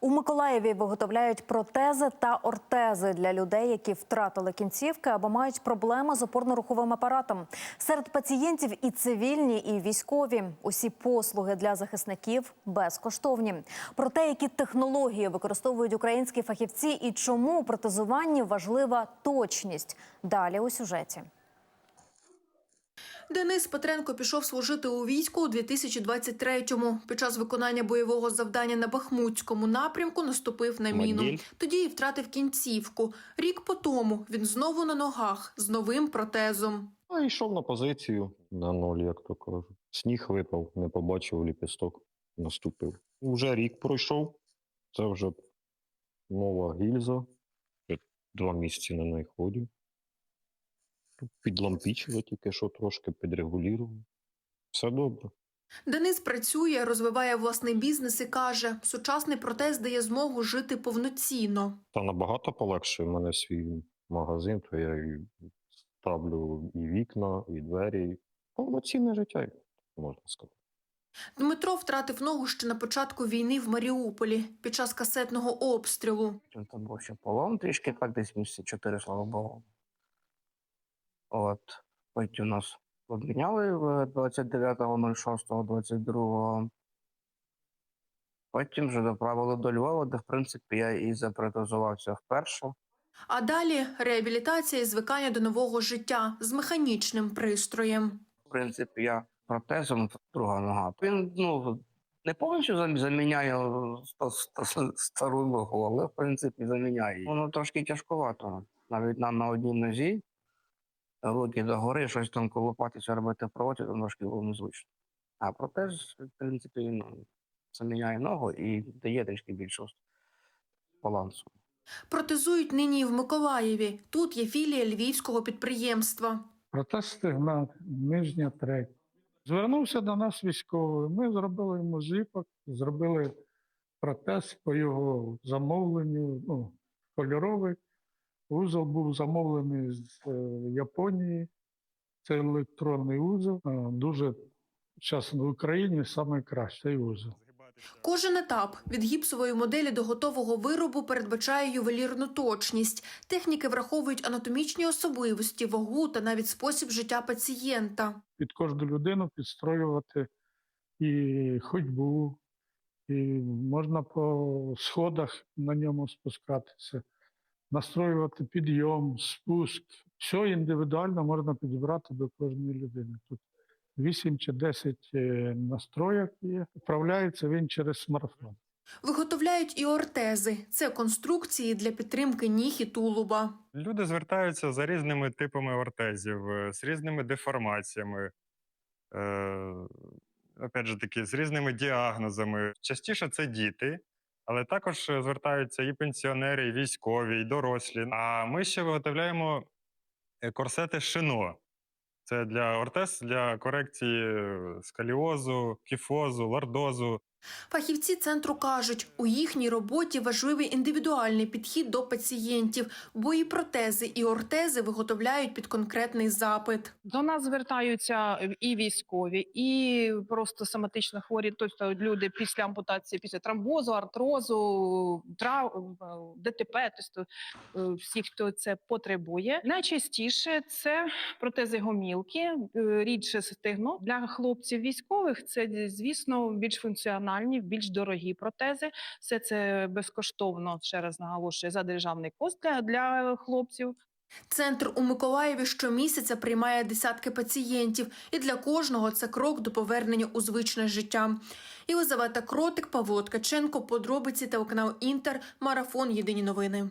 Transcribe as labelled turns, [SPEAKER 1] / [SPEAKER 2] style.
[SPEAKER 1] У Миколаєві виготовляють протези та ортези для людей, які втратили кінцівки або мають проблеми з опорно-руховим апаратом. Серед пацієнтів і цивільні, і військові. Усі послуги для захисників безкоштовні. Про те, які технології використовують українські фахівці і чому у протезуванні важлива точність. Далі у сюжеті.
[SPEAKER 2] Денис Петренко пішов служити у війську у 2023-му. Під час виконання бойового завдання на Бахмутському напрямку наступив на міну. Тоді і втратив кінцівку. Рік по тому він знову на ногах з новим протезом.
[SPEAKER 3] А йшов на позицію на ноль, як то кажуть. Сніг випав, не побачив ліпісток, наступив. Уже рік пройшов. Це вже нова гільза. Два місяці на неї ходю. Підлампічили тільки що трошки підрегулював. Все добре.
[SPEAKER 2] Денис працює, розвиває власний бізнес і каже, сучасний протез дає змогу жити повноцінно.
[SPEAKER 3] Та набагато полегшує. У мене свій магазин, то я і ставлю і вікна, і двері. Повноцінне життя, можна сказати.
[SPEAKER 2] Дмитро втратив ногу ще на початку війни в Маріуполі під час касетного обстрілу.
[SPEAKER 4] Там був ще полон трішки, так десь місяці чотири, слава Богу. От. Потім нас обміняли в 29.06.22. Потім вже доправили до Львова, де, в принципі, я і запротезувався вперше.
[SPEAKER 2] А далі реабілітація і звикання до нового життя з механічним пристроєм.
[SPEAKER 4] В принципі, я протезом друга нога. Він ну, не повністю заміняє ста- ста- стару ногу, але в принципі заміняє. Воно трошки тяжкувато. Навіть нам на одній нозі, руки догори, щось там колупатися, робити проти, то трошки було незвично. А протез, в принципі, він заміняє ногу і дає трішки більшого балансу.
[SPEAKER 2] Протезують нині і в Миколаєві. Тут є філія львівського підприємства.
[SPEAKER 5] Протез стегна, нижня треть. Звернувся до нас військовий. Ми зробили йому зіпок, зробили протез по його замовленню, ну, кольоровий. Вузол був замовлений з е, Японії. Це електронний вузол. Е, Дуже зараз в Україні найкращий вузол.
[SPEAKER 2] Кожен етап від гіпсової моделі до готового виробу передбачає ювелірну точність. Техніки враховують анатомічні особливості, вагу та навіть спосіб життя пацієнта.
[SPEAKER 5] під кожну людину підстроювати і ходьбу, і можна по сходах на ньому спускатися, настроювати підйом, спуск. Все індивідуально можна підібрати до кожної людини. Тут 8 чи 10 е, настроєк є. Управляється він через смартфон.
[SPEAKER 2] Виготовляють і ортези. Це конструкції для підтримки ніг і тулуба.
[SPEAKER 6] Люди звертаються за різними типами ортезів, е, з різними деформаціями, е, опять же таки, з різними діагнозами. Частіше це діти, але також е, звертаються і пенсіонери, і військові, і дорослі. А ми ще виготовляємо е, корсети шино. Це для ортез для корекції е, скаліозу, кіфозу, лордозу.
[SPEAKER 2] Фахівці центру кажуть, у їхній роботі важливий індивідуальний підхід до пацієнтів, бо і протези, і ортези виготовляють під конкретний запит.
[SPEAKER 7] До нас звертаються і військові, і просто соматично хворі, тобто люди після ампутації, після тромбозу, артрозу, трав... ДТП, тобто е, всі, хто це потребує. Найчастіше це протези гомілки, е, рідше стегно. Для хлопців військових це, звісно, більш функціональні, більш дорогі протези. Все це безкоштовно, ще раз наголошую, за державний кост для, для хлопців.
[SPEAKER 2] Центр у Миколаєві щомісяця приймає десятки пацієнтів, і для кожного це крок до повернення у звичне життя. Єлизавета Кротик, Павло Ткаченко, подробиці телеканал Інтер, марафон Єдині новини.